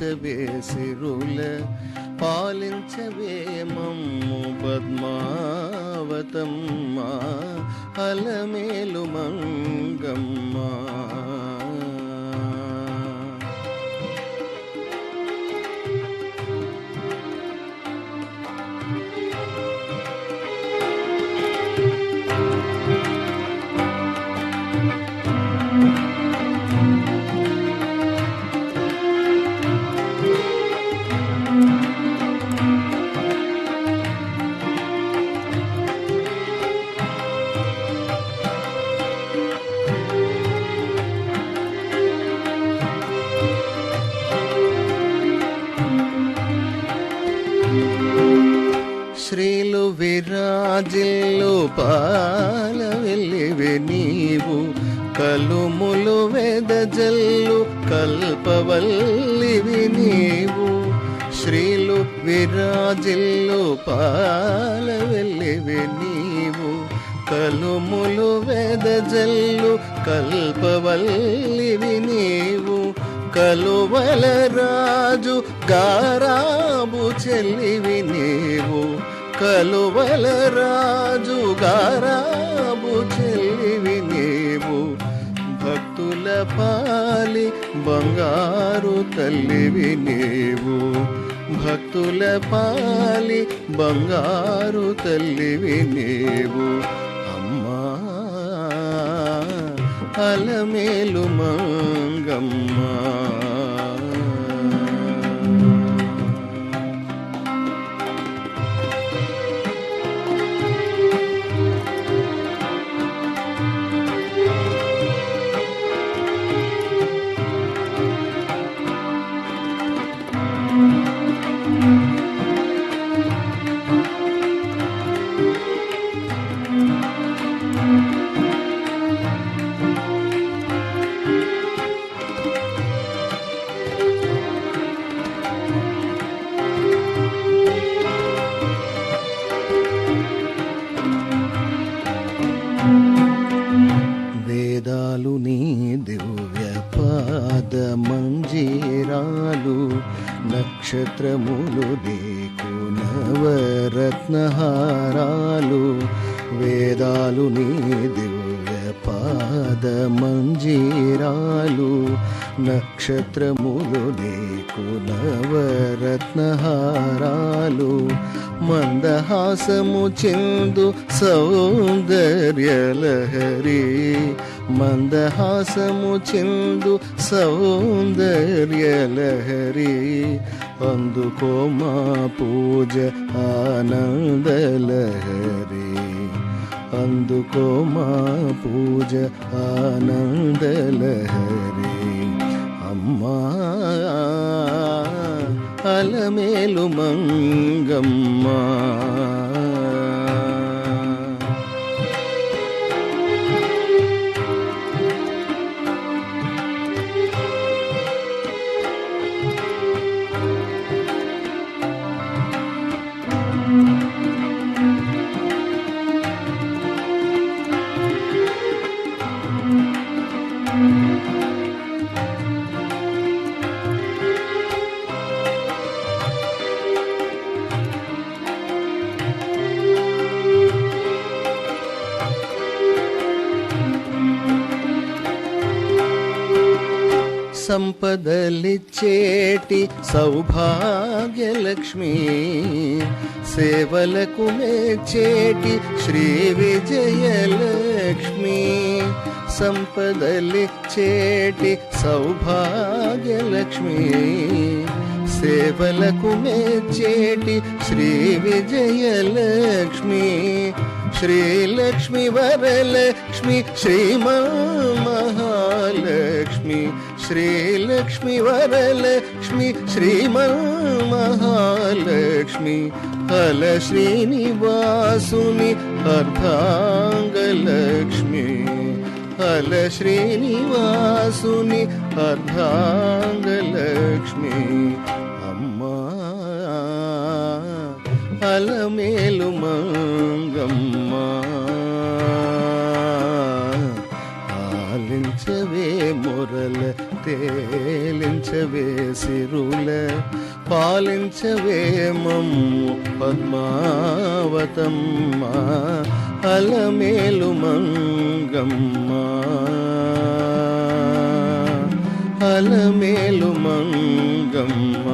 తేలించవే సిరుల పాలించవే మమ్ము పద్మావతమ్మ అలమేలు మంగమ్మ జిల్లు పాల వెళ్ళివి నీవు. కలుములు వెదజల్లు కల్పవల్లివి నీవు. శ్రీలు విరాజిల్లు పాల వెళ్ళివి నీవు. కలుములు వెదజల్లు కల్పవల్లివి నీవు. కలువల రాజు గారాబు చెల్లివి నీవు. కలువల రాజు గారాబు చెల్లివి నీవు. భక్తుల పాలి బంగారు తల్లివి నీవు. భక్తుల పాలి బంగారు తల్లివి నీవు. అమ్మా అలమేలు మంగమ్మా. నక్షత్రములు నీకు నవరత్నహారాలు వేదాలు నీ దివ్య పాద మంజీరాలు నక్షత్రములు నీకు నవరత్నహారాలు మందహాసము చెందు సౌందర్యలహరి మందహాసము చెందు సౌందర్యలహరి అందుకో మా పూజ ఆనందలహరి. అందుకో మా పూజ ఆనందలహరి. అమ్మా అలమేలు మంగమ్మా. సంపదలిచ్చేటి సౌభాగ్యలక్ష్మి సేవలకు మెచ్చేటి శ్రీ విజయలక్ష్మి. సంపదలిచ్చేటి సౌభాగ్యలక్ష్మి. సేవలకు మెచ్చేటి శ్రీ విజయలక్ష్మి. శ్రీలక్ష్మి వరలక్ష్మి శ్రీమా మహాలక్ష్మి. శ్రీలక్ష్మి వరలక్ష్మి శ్రీమా మహాలక్ష్మి. హల శ్రీనివాసుని అర్ధాంగలక్ష్మి. హల శ్రీనివాసుని అర్ధాంగలక్ష్మి అమ్మా అలమేలు మంగమ్మ ఆలించవే మురల తే పాలించవే సిరుల పాలించవే మమ్ము పద్మావతమ్మ అలమేలు మంగమ్మ. అలమేలు మంగమ్మ.